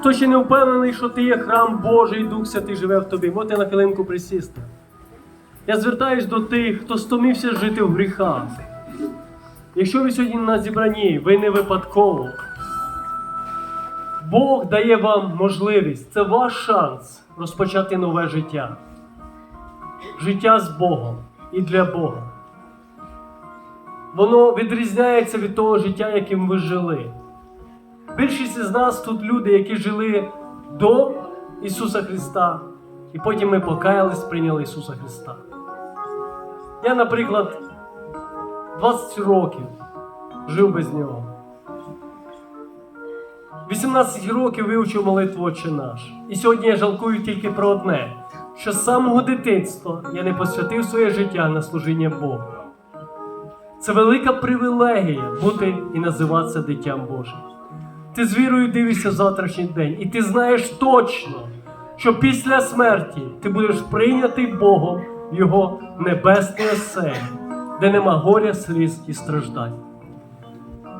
Хто ще не впевнений, що ти є храм Божий, Дух Святий живе в тобі, можете на хвилинку присісти. Я звертаюсь до тих, хто стомився жити в гріхах. Якщо ви сьогодні на зібранні, ви не випадково. Бог дає вам можливість, це ваш шанс розпочати нове життя. Життя з Богом і для Бога. Воно відрізняється від того життя, яким ви жили. Більшість із нас тут люди, які жили до Ісуса Христа, і потім ми покаялись, прийняли Ісуса Христа. Я, наприклад, 20 років жив без нього. 18 років вивчив молитву Отче наш. І сьогодні я жалкую тільки про одне: що з самого дитинства я не посвятив своє життя на служіння Богу. Це велика привілегія бути і називатися дитям Божим. Ти з вірою дивишся завтрашній день, і ти знаєш точно, що після смерті ти будеш прийнятий Богом в Його небесне оселі, де нема горя, сліз і страждань.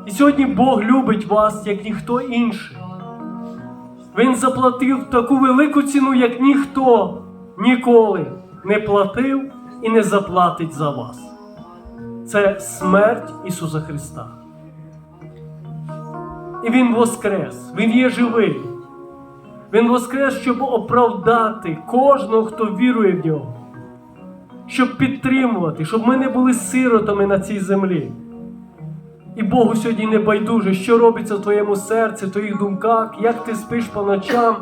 І сьогодні Бог любить вас, як ніхто інший. Він заплатив таку велику ціну, як ніхто ніколи не платив і не заплатить за вас. Це смерть Ісуса Христа. І Він воскрес, Він є живий. Він воскрес, щоб оправдати кожного, хто вірує в нього, щоб підтримувати, щоб ми не були сиротами на цій землі. І Богу сьогодні не байдуже, що робиться в твоєму серці, в твоїх думках, як ти спиш по ночам.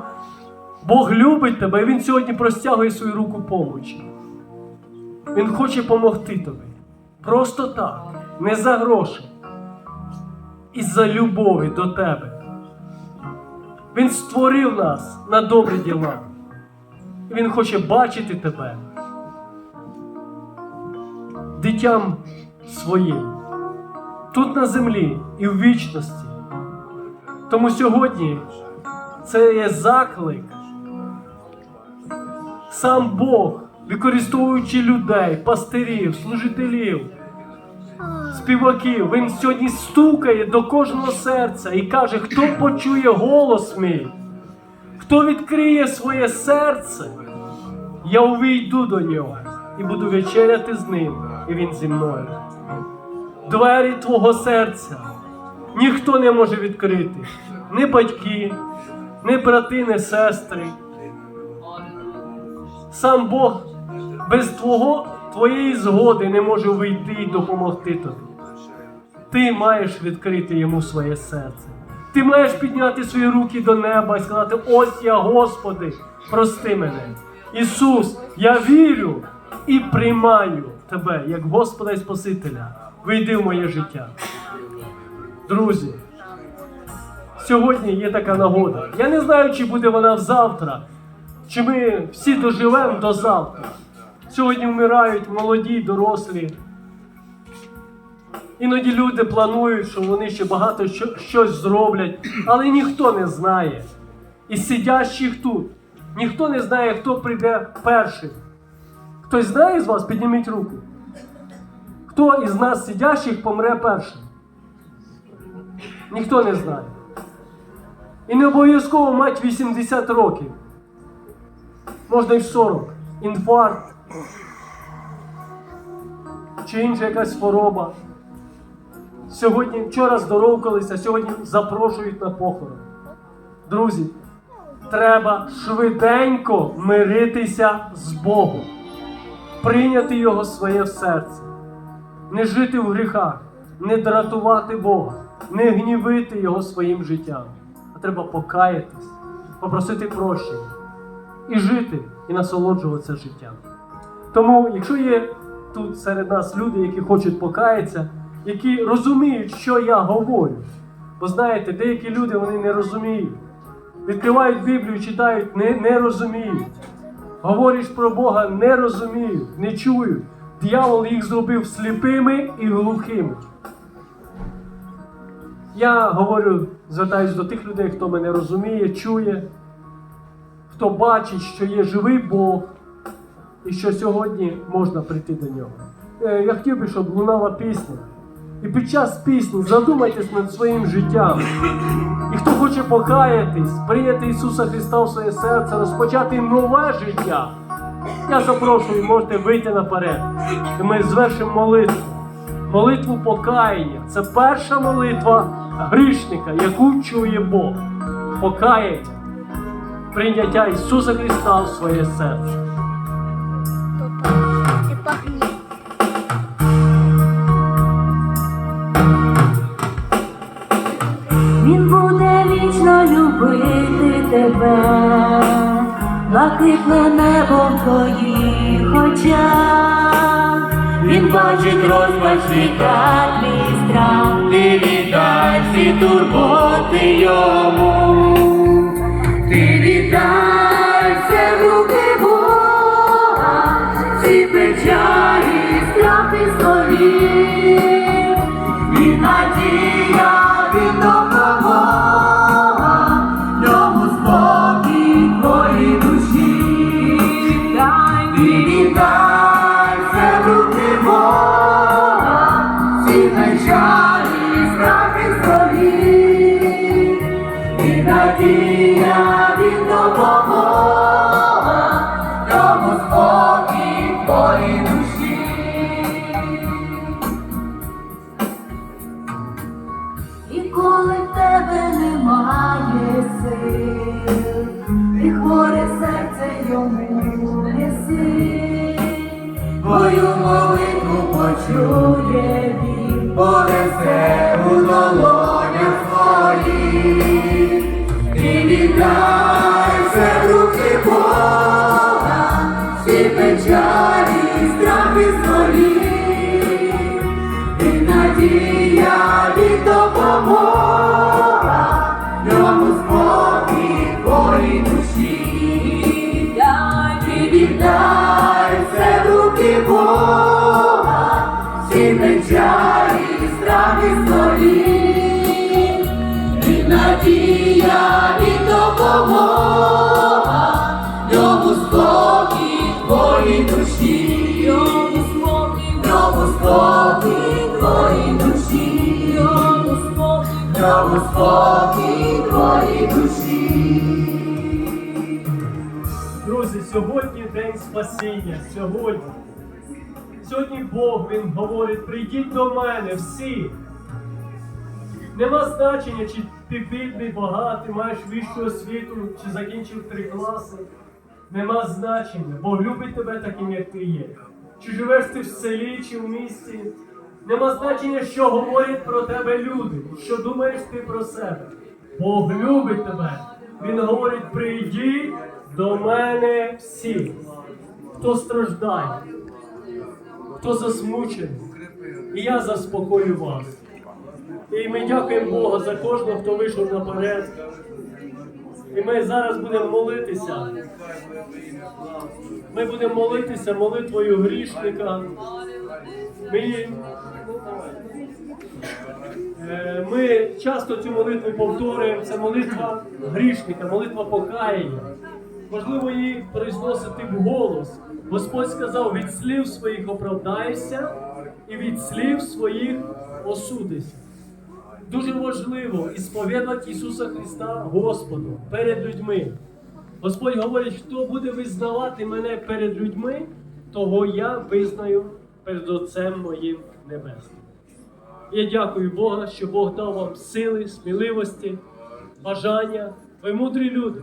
Бог любить тебе, і Він сьогодні простягує свою руку помочі. Він хоче допомогти тобі. Просто так, не за гроші. І за любові до тебе. Він створив нас на добрі діла. Він хоче бачити тебе дитям своїм тут на землі і в вічності. Тому сьогодні це є заклик. Сам Бог, використовуючи людей, пастирів, служителів, співаків, він сьогодні стукає до кожного серця і каже, хто почує голос мій, хто відкриє своє серце, я увійду до нього і буду вечеряти з ним, і він зі мною двері твого серця ніхто не може відкрити. Ні батьки, ні брати, ні сестри. Сам Бог без твого, твоєї згоди не може вийти і допомогти тобі. Ти маєш відкрити йому своє серце. Ти маєш підняти свої руки до неба і сказати: Ось я, Господи, прости мене. Ісус, я вірю і приймаю Тебе як Господа і Спасителя. Вийди в моє життя. Друзі, сьогодні є така нагода. Я не знаю, чи буде вона завтра, чи ми всі доживемо до завтра. Сьогодні вмирають молоді, дорослі. Іноді люди планують, що вони ще багато що, щось зроблять, але ніхто не знає. І сидящих тут, ніхто не знає, хто прийде першим. Хтось знає з вас? Підніміть руку. Хто із нас сидящих помре першим? Ніхто не знає. І не обов'язково мати 80 років. Можна й 40. Інфаркт. Чи інша якась хвороба. Сьогодні, вчора здоровкалися, сьогодні запрошують на похорон. Друзі, треба швиденько миритися з Богом, прийняти Його своє в серце не жити в гріхах, не дратувати Бога, не гнівити Його своїм життям. А треба покаятись, попросити прощення і жити, і насолоджуватися життям. Тому, якщо є тут серед нас люди, які хочуть покаятися, які розуміють, що я говорю, бо знаєте, деякі люди вони не розуміють. Відкривають Біблію, читають, не, не розуміють. Говориш про Бога, не розуміють, не чують. Дьявол їх зробив сліпими і глухими. Я говорю, звертаюсь до тих людей, хто мене розуміє, чує, хто бачить, що є живий Бог і що сьогодні можна прийти до нього. Е, Я хотів би, щоб лунала пісня. І під час пісні задумайтесь над своїм життям. І хто хоче покаятись, прийняти Ісуса Христа в своє серце, розпочати нове життя, я запрошую, можете вийти наперед. І ми звершимо молитву. Молитву покаяння. Це перша молитва грішника, яку чує Бог. Покаяння. Прийняття Ісуса Христа в своє серце. Тебе, блакитне небо в твоїх очах. Він бачить розпач віка твій страх, ти віддай всі турботи йому, ти віддай все руки Бога, всі печалі, страхи свої. Він надія, сил, і хворе серце йому неси, твою молитву почує він, понесе у долонях своїх, і віддай все в руки Бога, всі печалі, страхи свої. І надія Друзі, сьогодні день спасіння. Сьогодні. Сьогодні Бог Він говорить: прийдіть до мене всі. Нема значення, чи ти бідний, багатий, маєш вищу освіту, чи закінчив три класи. Нема значення. Бог любить тебе таким, як ти є. Чи живеш ти в селі, чи в місті. Нема значення, що говорять про тебе люди, що думаєш ти про себе. Бог любить тебе. Він говорить: прийдіть до мене всі, хто страждає, хто засмучений. І я заспокою вас. І ми дякуємо Богу за кожного, хто вийшов наперед. І ми зараз будемо молитися. Ми будемо молитися молитвою грішника. Ми, ми часто цю молитву повторюємо. Це молитва грішника, молитва покаяння. Можливо, її произносити вголос. Господь сказав: від слів своїх оправдайся і від слів своїх осудися. Дуже важливо ісповідати Ісуса Христа Господу перед людьми. Господь говорить, хто буде визнавати мене перед людьми, того я визнаю перед Отцем моїм Небесним. Я дякую Бога, що Бог дав вам сили, сміливості, бажання. Ви мудрі люди.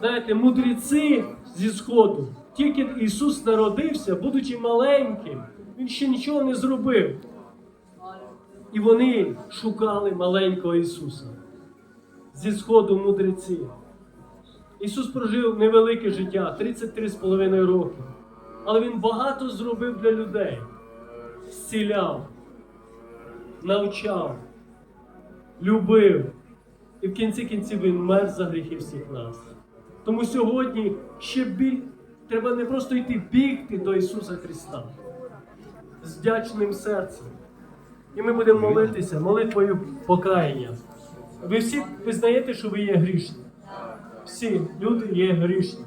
Знаєте, мудреці зі Сходу, тільки Ісус народився, будучи маленьким, Він ще нічого не зробив. І вони шукали маленького Ісуса. Зі Сходу мудреці. Ісус прожив невелике життя 33,5 роки. Але Він багато зробив для людей. Зціляв, навчав, любив. І в кінці кінців Він мер за гріхи всіх нас. Тому сьогодні ще біль, треба не просто йти бігти до Ісуса Христа з вдячним серцем. І ми будемо молитися молитвою покаяння. Ви всі визнаєте, що ви є грішні. Всі люди є грішні.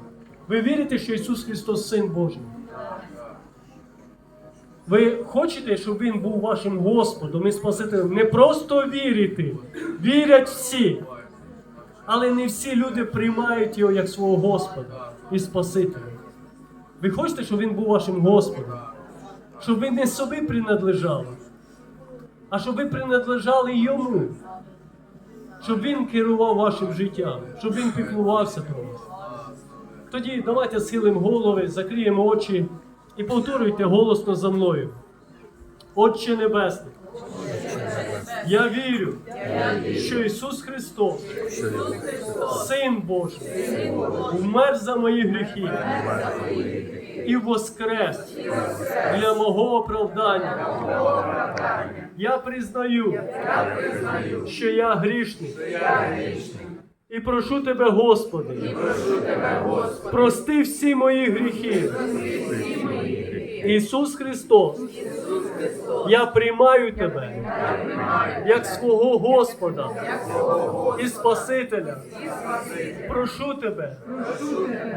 Ви вірите, що Ісус Христос Син Божий? Ви хочете, щоб він був вашим Господом і Спасителем? Не просто вірити. Вірять всі. Але не всі люди приймають його як свого Господа і Спасителя. Ви хочете, щоб він був вашим Господом? Щоб ви не собі принадлежали, а щоб ви принадлежали йому. Щоб він керував вашим життям, щоб він піклувався про вас. Тоді давайте схилимо голови, закриємо очі і повторюйте голосно за мною. Отче Небесний, я вірю, що Ісус Христос, Син Божий, вмер за мої гріхи і воскрес для мого оправдання. Я признаю, що я грішний. І прошу тебе, Господи, прости всі мої гріхи. Ісус Христос, я приймаю тебе як свого Господа і Спасителя. Прошу тебе,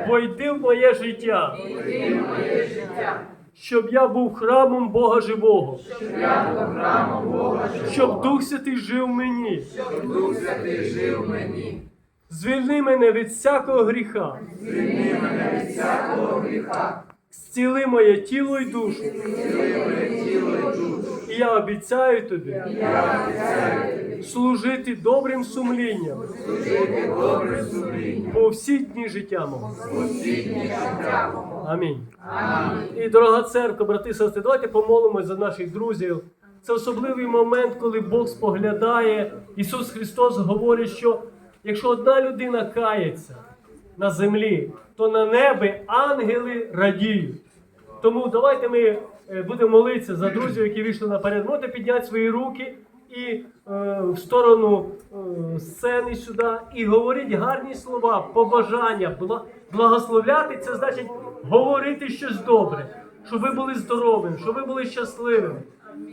войди в моє життя, щоб я був храмом Бога живого, щоб Дух Святий жив в мені. Звільни мене від всякого гріха. Зціли моє тіло і душу. І я обіцяю тобі служити добрим сумлінням по всі дні життя мого. Амінь. І дорога церква, брати і сестри, давайте помолимось за наших друзів. Це особливий момент, коли Бог споглядає. Ісус Христос говорить, що якщо одна людина кається на землі, то на небі ангели радіють. Тому давайте ми е, будемо молитися за друзів, які вийшли наперед. Можете підняти свої руки і е, в сторону е, сцени сюди і говорити гарні слова, побажання, благословляти це значить говорити щось добре, щоб ви були здоровими, щоб ви були щасливими,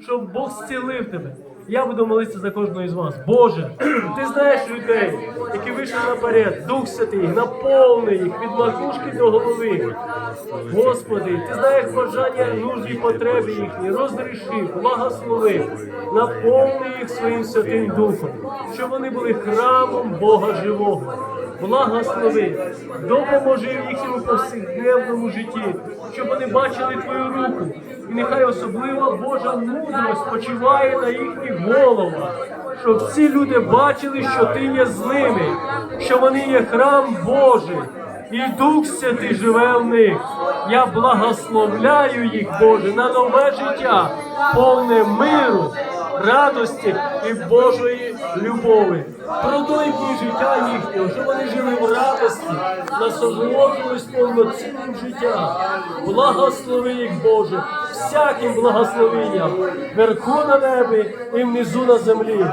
щоб Бог зцілив тебе. Я буду молитися за кожного із вас. Боже, ти знаєш людей, які вийшли наперед, Дух Святий, наповни їх від макушки до голови. Господи, ти знаєш бажання, нужді, потреби їхні, розріши, благослови, наповни їх своїм святим Духом, щоб вони були храмом Бога живого. Благослови, допоможи в їхньому повсякденному житті, щоб вони бачили Твою руку. І нехай особлива Божа мудрость почиває на їхніх головах, щоб всі люди бачили, що ти є з ними, що вони є храм Божий, і Дух Святий живе в них. Я благословляю їх, Боже, на нове життя, повне миру, радості і Божої любові. Дні життя їхнього, щоб вони жили в радості, насолоджувались повноцінним життям. Благослови їх, Боже, всяким благословенням, вверху на небі і внизу на землі.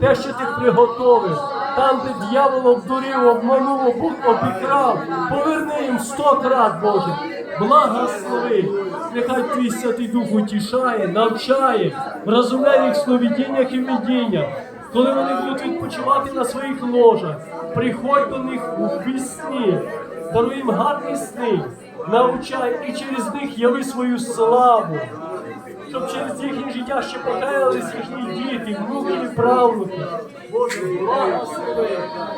Те, що ти приготовив, там, де дьявол обдурив, обманув, обікрав, поверни їм сто крат, Боже. Благослови, нехай твій святий Дух утішає, навчає, вразумляє їх сновидіннях і видіннях. Коли вони будуть відпочивати на своїх ложах, приходь до них у пісні, даруй їм гарні сни, навчай і через них яви свою славу, щоб через їхнє життя ще покаялись їхні діти, внуки і правнуки. Боже, благослови,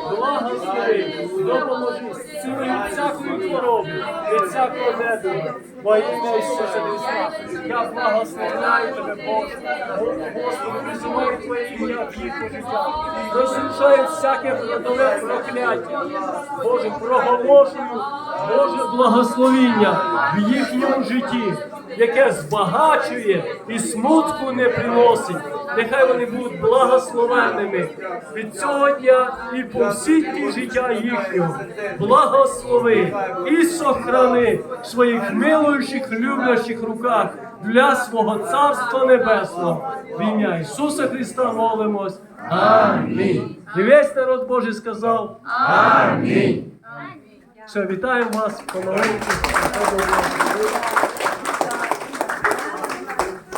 благослови, допоможи, зціли від всякої хвороби, від всякого недуга. Во ім'я Ісуса Христа, я благословляю тебе, Боже. Господи, призиваю Твоє ім'я в їхнє життя. Розрушаю всяке родове прокляття. Боже, проголошую Боже благословіння в їхньому житті, яке збагачує і смутку не приносить. Нехай вони будуть благословенними від цього дня і по всі дні життя їхнього. Благослови і сохрани в своїх милуючих, люблячих руках для свого Царства Небесного. В ім'я Ісуса Христа молимось. Амінь. І весь народ Божий сказав Амінь. Все, вітаємо вас помаленьку.